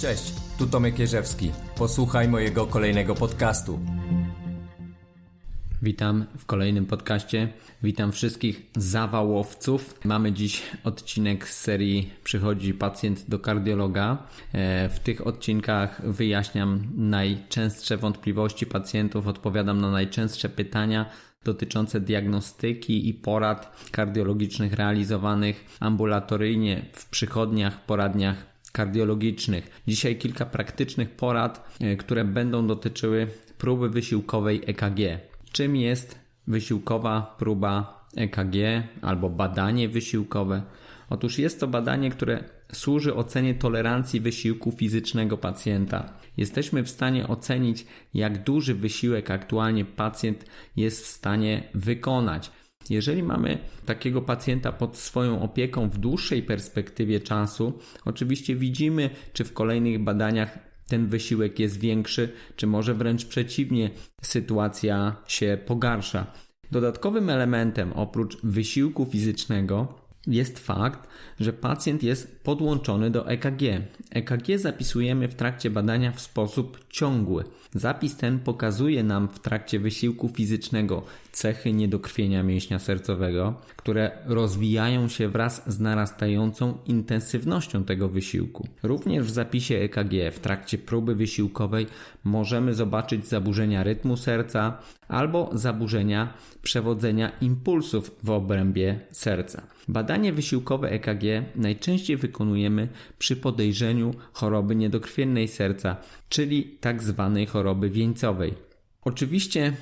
Cześć, tu Tomek Jerzewski. Posłuchaj mojego kolejnego podcastu. Witam w kolejnym podcaście. Witam wszystkich zawałowców. Mamy dziś odcinek z serii Przychodzi pacjent do kardiologa. E, w tych odcinkach wyjaśniam najczęstsze wątpliwości pacjentów, odpowiadam na najczęstsze pytania dotyczące diagnostyki i porad kardiologicznych realizowanych ambulatoryjnie w przychodniach, poradniach kardiologicznych. Dzisiaj kilka praktycznych porad, e, które będą dotyczyły próby wysiłkowej EKG. Czym jest wysiłkowa próba EKG albo badanie wysiłkowe? Otóż jest to badanie, które służy ocenie tolerancji wysiłku fizycznego pacjenta. Jesteśmy w stanie ocenić, jak duży wysiłek aktualnie pacjent jest w stanie wykonać. Jeżeli mamy takiego pacjenta pod swoją opieką w dłuższej perspektywie czasu, oczywiście widzimy, czy w kolejnych badaniach ten wysiłek jest większy, czy może wręcz przeciwnie, sytuacja się pogarsza. Dodatkowym elementem oprócz wysiłku fizycznego jest fakt, że pacjent jest podłączony do EKG. EKG zapisujemy w trakcie badania w sposób ciągły. Zapis ten pokazuje nam w trakcie wysiłku fizycznego cechy niedokrwienia mięśnia sercowego, które rozwijają się wraz z narastającą intensywnością tego wysiłku. Również w zapisie EKG w trakcie próby wysiłkowej możemy zobaczyć zaburzenia rytmu serca albo zaburzenia przewodzenia impulsów w obrębie serca. Badanie wysiłkowe EKG najczęściej wykonujemy przy podejrzeniu choroby niedokrwiennej serca, czyli tak zwanej choroby wieńcowej. Oczywiście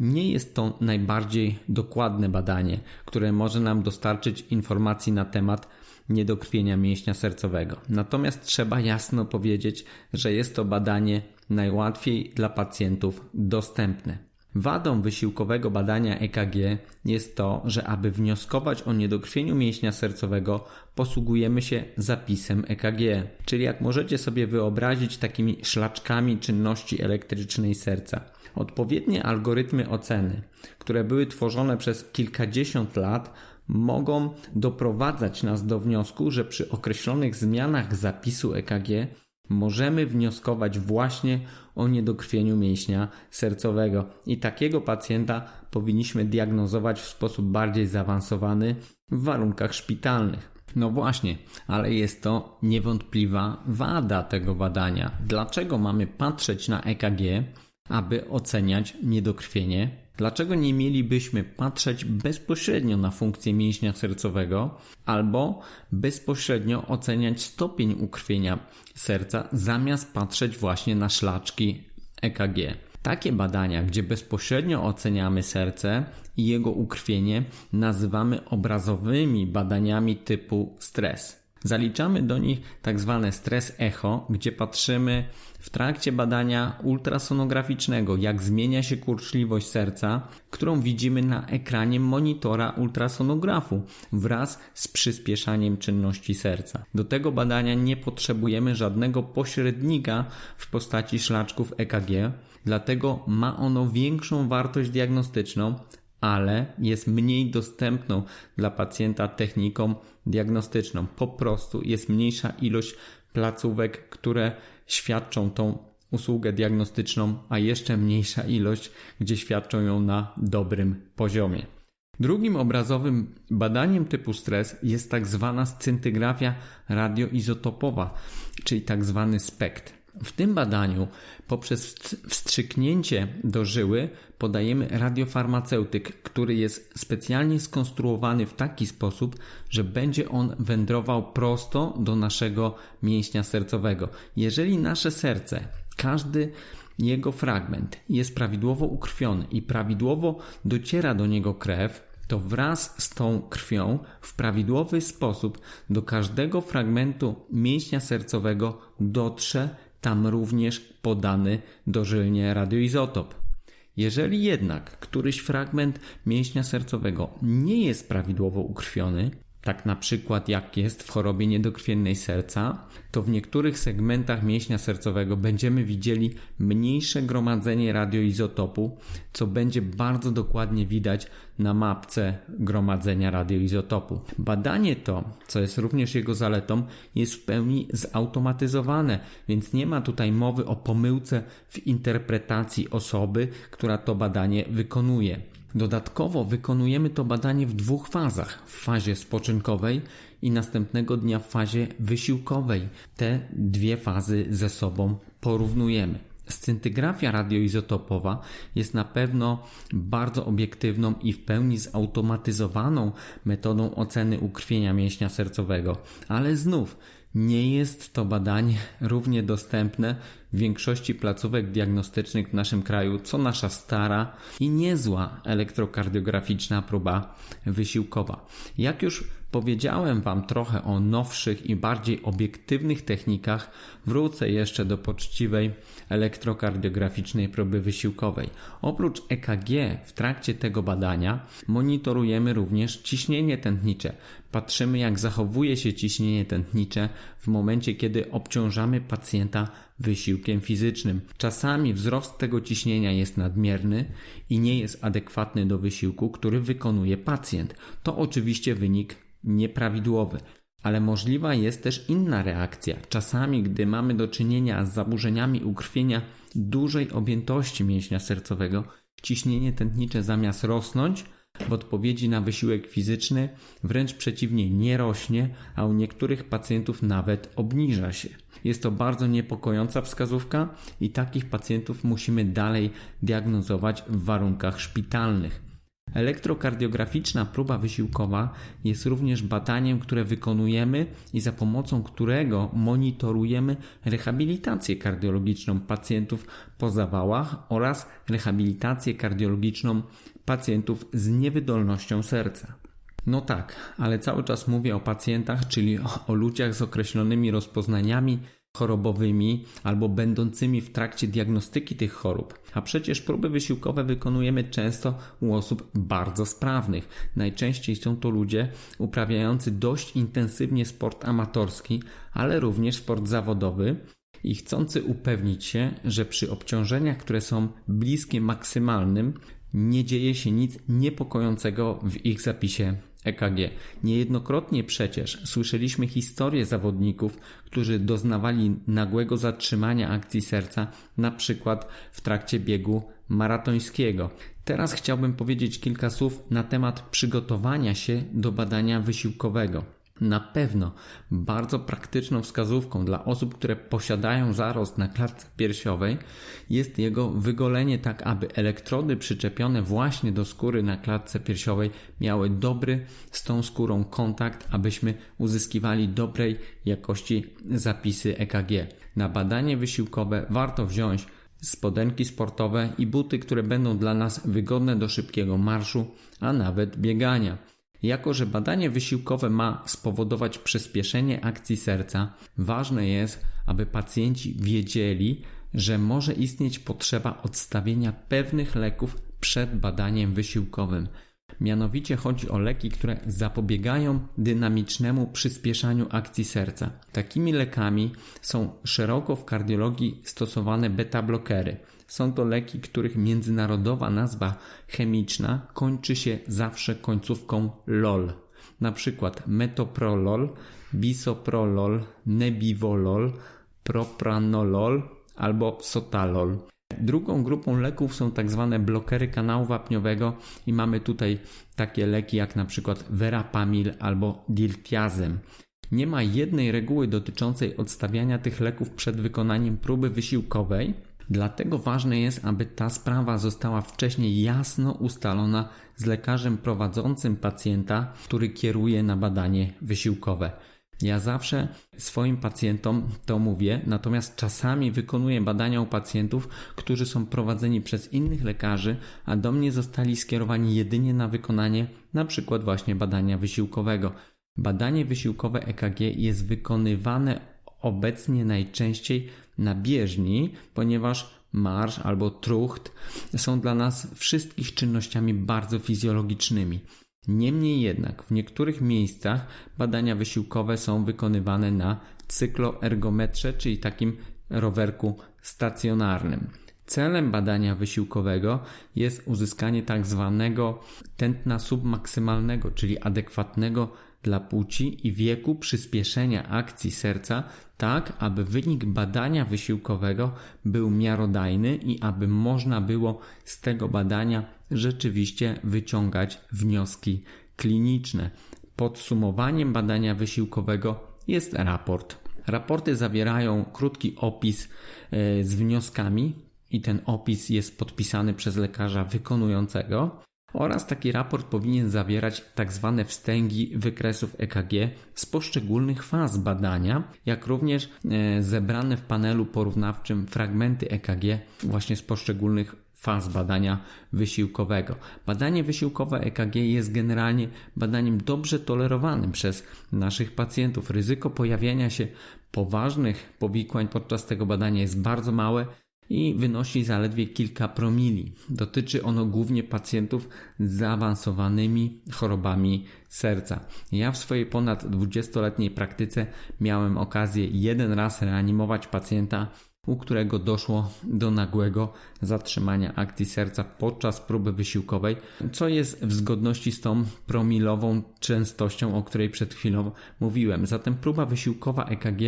nie jest to najbardziej dokładne badanie, które może nam dostarczyć informacji na temat niedokrwienia mięśnia sercowego. Natomiast trzeba jasno powiedzieć, że jest to badanie najłatwiej dla pacjentów dostępne. Wadą wysiłkowego badania EKG jest to, że aby wnioskować o niedokrwieniu mięśnia sercowego, posługujemy się zapisem EKG, czyli jak możecie sobie wyobrazić takimi szlaczkami czynności elektrycznej serca. Odpowiednie algorytmy oceny, które były tworzone przez kilkadziesiąt lat, mogą doprowadzać nas do wniosku, że przy określonych zmianach zapisu EKG możemy wnioskować właśnie o niedokrwieniu mięśnia sercowego. I takiego pacjenta powinniśmy diagnozować w sposób bardziej zaawansowany w warunkach szpitalnych. No właśnie, ale jest to niewątpliwa wada tego badania. Dlaczego mamy patrzeć na EKG, aby oceniać niedokrwienie Dlaczego nie mielibyśmy patrzeć bezpośrednio na funkcję mięśnia sercowego albo bezpośrednio oceniać stopień ukrwienia serca zamiast patrzeć właśnie na szlaczki EKG? Takie badania, gdzie bezpośrednio oceniamy serce i jego ukrwienie, nazywamy obrazowymi badaniami typu stres. Zaliczamy do nich tak zwane stres echo, gdzie patrzymy w trakcie badania ultrasonograficznego, jak zmienia się kurczliwość serca, którą widzimy na ekranie monitora ultrasonografu wraz z przyspieszaniem czynności serca. Do tego badania nie potrzebujemy żadnego pośrednika w postaci szlaczków EKG, dlatego ma ono większą wartość diagnostyczną, ale jest mniej dostępną dla pacjenta techniką diagnostyczną. Po prostu jest mniejsza ilość placówek, które świadczą tą usługę diagnostyczną, a jeszcze mniejsza ilość, gdzie świadczą ją na dobrym poziomie. Drugim obrazowym badaniem typu stres jest tak zwana scyntygrafia radioizotopowa, czyli tak zwany SPECT. W tym badaniu poprzez wstrzyknięcie do żyły podajemy radiofarmaceutyk, który jest specjalnie skonstruowany w taki sposób, że będzie on wędrował prosto do naszego mięśnia sercowego. Jeżeli nasze serce, każdy jego fragment jest prawidłowo ukrwiony i prawidłowo dociera do niego krew, to wraz z tą krwią w prawidłowy sposób do każdego fragmentu mięśnia sercowego dotrze tam również podany dożylnie radioizotop. Jeżeli jednak któryś fragment mięśnia sercowego nie jest prawidłowo ukrwiony, tak na przykład jak jest w chorobie niedokrwiennej serca, to w niektórych segmentach mięśnia sercowego będziemy widzieli mniejsze gromadzenie radioizotopu, co będzie bardzo dokładnie widać na mapce gromadzenia radioizotopu. Badanie to, co jest również jego zaletą, jest w pełni zautomatyzowane, więc nie ma tutaj mowy o pomyłce w interpretacji osoby, która to badanie wykonuje. Dodatkowo wykonujemy to badanie w dwóch fazach: w fazie spoczynkowej i następnego dnia w fazie wysiłkowej. Te dwie fazy ze sobą porównujemy. Scyntygrafia radioizotopowa jest na pewno bardzo obiektywną i w pełni zautomatyzowaną metodą oceny ukrwienia mięśnia sercowego, ale znów nie jest to badanie równie dostępne w większości placówek diagnostycznych w naszym kraju, co nasza stara i niezła elektrokardiograficzna próba wysiłkowa. Jak już powiedziałem Wam trochę o nowszych i bardziej obiektywnych technikach, wrócę jeszcze do poczciwej elektrokardiograficznej próby wysiłkowej. Oprócz EKG w trakcie tego badania monitorujemy również ciśnienie tętnicze. Patrzymy jak zachowuje się ciśnienie tętnicze w momencie, kiedy obciążamy pacjenta wysiłkiem fizycznym. Czasami wzrost tego ciśnienia jest nadmierny i nie jest adekwatny do wysiłku, który wykonuje pacjent. To oczywiście wynik nieprawidłowy. Ale możliwa jest też inna reakcja. Czasami, gdy mamy do czynienia z zaburzeniami ukrwienia dużej objętości mięśnia sercowego, ciśnienie tętnicze zamiast rosnąć, w odpowiedzi na wysiłek fizyczny wręcz przeciwnie nie rośnie, a u niektórych pacjentów nawet obniża się. Jest to bardzo niepokojąca wskazówka i takich pacjentów musimy dalej diagnozować w warunkach szpitalnych. Elektrokardiograficzna próba wysiłkowa jest również badaniem, które wykonujemy i za pomocą którego monitorujemy rehabilitację kardiologiczną pacjentów po zawałach oraz rehabilitację kardiologiczną pacjentów z niewydolnością serca. No tak, ale cały czas mówię o pacjentach, czyli o, o ludziach z określonymi rozpoznaniami chorobowymi albo będącymi w trakcie diagnostyki tych chorób. A przecież próby wysiłkowe wykonujemy często u osób bardzo sprawnych. Najczęściej są to ludzie uprawiający dość intensywnie sport amatorski, ale również sport zawodowy i chcący upewnić się, że przy obciążeniach, które są bliskie maksymalnym, nie dzieje się nic niepokojącego w ich zapisie EKG. Niejednokrotnie przecież słyszeliśmy historie zawodników, którzy doznawali nagłego zatrzymania akcji serca, na przykład w trakcie biegu maratońskiego. Teraz chciałbym powiedzieć kilka słów na temat przygotowania się do badania wysiłkowego. Na pewno bardzo praktyczną wskazówką dla osób, które posiadają zarost na klatce piersiowej jest jego wygolenie tak, aby elektrody przyczepione właśnie do skóry na klatce piersiowej miały dobry z tą skórą kontakt, abyśmy uzyskiwali dobrej jakości zapisy EKG. Na badanie wysiłkowe warto wziąć spodenki sportowe i buty, które będą dla nas wygodne do szybkiego marszu, a nawet biegania. Jako, że badanie wysiłkowe ma spowodować przyspieszenie akcji serca, ważne jest, aby pacjenci wiedzieli, że może istnieć potrzeba odstawienia pewnych leków przed badaniem wysiłkowym. Mianowicie chodzi o leki, które zapobiegają dynamicznemu przyspieszaniu akcji serca. Takimi lekami są szeroko w kardiologii stosowane beta-blokery. Są to leki, których międzynarodowa nazwa chemiczna kończy się zawsze końcówką LOL. Na przykład metoprolol, bisoprolol, nebivolol, propranolol albo sotalol. Drugą grupą leków są tak zwane blokery kanału wapniowego i mamy tutaj takie leki jak na przykład verapamil albo diltiazem. Nie ma jednej reguły dotyczącej odstawiania tych leków przed wykonaniem próby wysiłkowej, dlatego ważne jest, aby ta sprawa została wcześniej jasno ustalona z lekarzem prowadzącym pacjenta, który kieruje na badanie wysiłkowe. Ja zawsze swoim pacjentom to mówię, natomiast czasami wykonuję badania u pacjentów, którzy są prowadzeni przez innych lekarzy, a do mnie zostali skierowani jedynie na wykonanie na przykład właśnie badania wysiłkowego. Badanie wysiłkowe EKG jest wykonywane obecnie najczęściej na bieżni, ponieważ marsz albo trucht są dla nas wszystkich czynnościami bardzo fizjologicznymi. Niemniej jednak w niektórych miejscach badania wysiłkowe są wykonywane na cykloergometrze, czyli takim rowerku stacjonarnym. Celem badania wysiłkowego jest uzyskanie tak zwanego tętna submaksymalnego, czyli adekwatnego dla płci i wieku przyspieszenia akcji serca, tak aby wynik badania wysiłkowego był miarodajny i aby można było z tego badania rzeczywiście wyciągać wnioski kliniczne. Podsumowaniem badania wysiłkowego jest raport. Raporty zawierają krótki opis e, z wnioskami, i ten opis jest podpisany przez lekarza wykonującego. Oraz taki raport powinien zawierać tak zwane wstęgi wykresów EKG z poszczególnych faz badania, jak również e, zebrane w panelu porównawczym fragmenty EKG właśnie z poszczególnych faz badania wysiłkowego. Badanie wysiłkowe EKG jest generalnie badaniem dobrze tolerowanym przez naszych pacjentów. Ryzyko pojawiania się poważnych powikłań podczas tego badania jest bardzo małe i wynosi zaledwie kilka promili. Dotyczy ono głównie pacjentów z zaawansowanymi chorobami serca. Ja w swojej ponad 20-letniej praktyce miałem okazję jeden raz reanimować pacjenta, u którego doszło do nagłego zatrzymania akcji serca podczas próby wysiłkowej, co jest w zgodności z tą promilową częstością, o której przed chwilą mówiłem. Zatem próba wysiłkowa EKG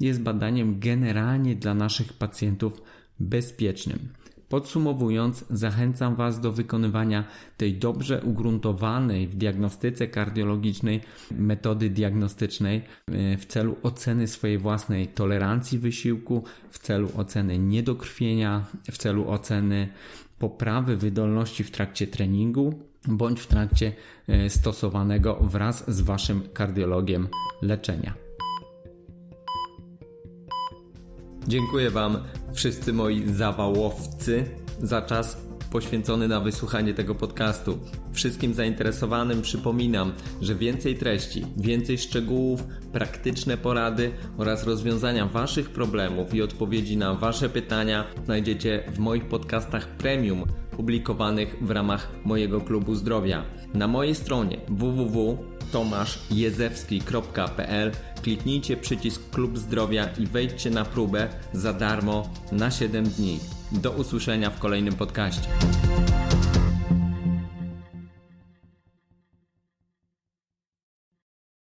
jest badaniem generalnie dla naszych pacjentów bezpiecznym. Podsumowując, zachęcam Was do wykonywania tej dobrze ugruntowanej w diagnostyce kardiologicznej metody diagnostycznej e, w celu oceny swojej własnej tolerancji wysiłku, w celu oceny niedokrwienia, w celu oceny poprawy wydolności w trakcie treningu bądź w trakcie e, stosowanego wraz z Waszym kardiologiem leczenia. Dziękuję Wam, wszyscy moi zawałowcy, za czas poświęcony na wysłuchanie tego podcastu. Wszystkim zainteresowanym przypominam, że więcej treści, więcej szczegółów, praktyczne porady oraz rozwiązania Waszych problemów i odpowiedzi na Wasze pytania znajdziecie w moich podcastach premium publikowanych w ramach mojego klubu zdrowia. Na mojej stronie www.tomaszjezewski.pl kliknijcie przycisk Klub Zdrowia i wejdźcie na próbę za darmo na 7 dni. Do usłyszenia w kolejnym podcaście.